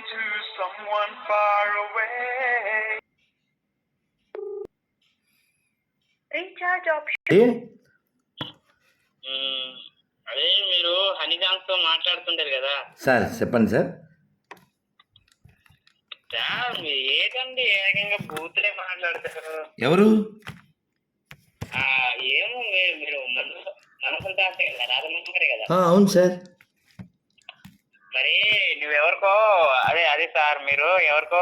to someone far away. Recharge option A? Hmm. అదే మీరు హనీజాన్స్తో మాట్లాడుతుంటారు కదా. సార్ చెప్పండి సార్. సార్ మీరు ఏదండి ఏకంగా బూతులే మాట్లాడతారు? ఎవరు? ఆ, ఏమో మీరు మీరు మనసు మనసులు దాసే కదా రాజమండ్రి కదా. ఆ, అవును సార్. మరి నువ్వెవరికో అదే సార్ మీరు ఎవరికో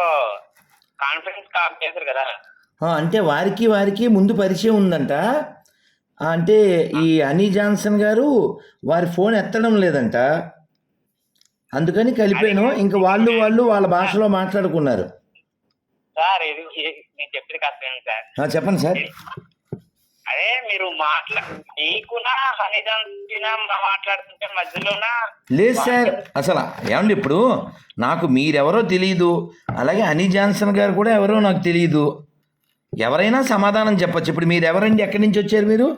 కాన్ఫరెన్స్ కాల్ చేశారు కదా. అంటే వారికి వారికి ముందు పరిచయం ఉందంట. అంటే ఈ హనీ జాన్సన్ గారు వారి ఫోన్ ఎత్తడం లేదంట. అందుకని కలిపాను. ఇంకా వాళ్ళు వాళ్ళు వాళ్ళ భాషలో మాట్లాడుకున్నారు. సార్ ఇది నేను చెప్పేది కాస్త సార్. చెప్పండి సార్. మీరు మాట్లా నీకునా హనీజాన్స్కినా మాట్లాడుతుంటే మధ్యలోనా? లేదు సార్ అసలు ఏమండి ఇప్పుడు? నాకు మీరెవరో తెలియదు అలాగే హనీ జాన్సన్ గారు కూడా ఎవరో నాకు తెలియదు ఎవరైనా సమాధానం చెప్పొచ్చు. ఇప్పుడు మీరు ఎవరండి ఎక్కడి నుంచి వచ్చారు మీరు?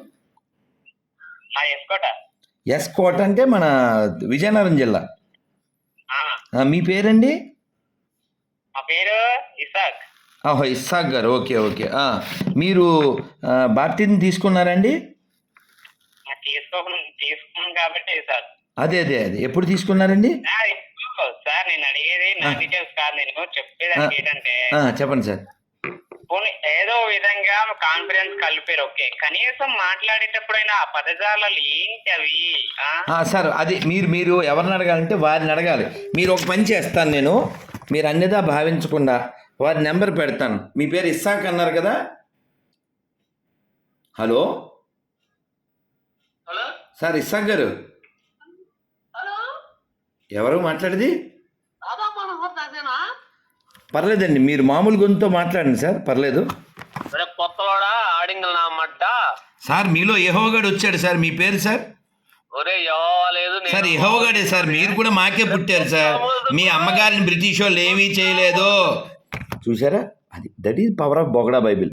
ఎస్ కోట అంటే మన విజయనగరం జిల్లా. మీ పేరండి? పేరు ఇసాక్. ఓహో ఇస్సాక్ గారు. Okay okay. మీరు బాప్తిని తీసుకున్నారండి? తీసుకున్నాం కాబట్టి ఇసాక్ అదే అదే అదే. ఎప్పుడు తీసుకున్నారండి? సార్ సార్ నేను అడిగేది నా డీటెయిల్స్ కాదు నేను. ఏంటంటే చెప్పండి సార్. ఏదో విధంగా కాన్ఫిడెన్స్ కలిపారు. ఓకే. కనీసం మాట్లాడేటప్పుడైనా ఆ పదజాలాలు ఏంటి అవి? సార్ అది మీరు మీరు ఎవరిని అడగాలంటే వారిని అడగాలి. మీరు ఒక పని చేస్తాను నేను. మీరు అన్నిదా భావించకుండా వారి నెంబర్ పెడతాను. మీ పేరు ఇస్సాక్ అన్నారు కదా? హలో? హలో? సార్ ఇస్సాక్ గారు. హలో? ఎవరు మాట్లాడేది? పర్లేదండి మీరు మామూలు గొంతుతో మాట్లాడండి సార్ పర్లేదు. సార్ మీలో యహోగాడు వచ్చాడు సార్ మీ పేరు సార్? సార్ యహోగాడే సార్ మీరు కూడా మాకే పుట్టారు సార్. మీ అమ్మగారిని బ్రిటిష్ వాళ్ళు ఏమీ చేయలేదు. చూసారా అది దట్ ఈజ్ పవర్ ఆఫ్ బొగడా బైబిల్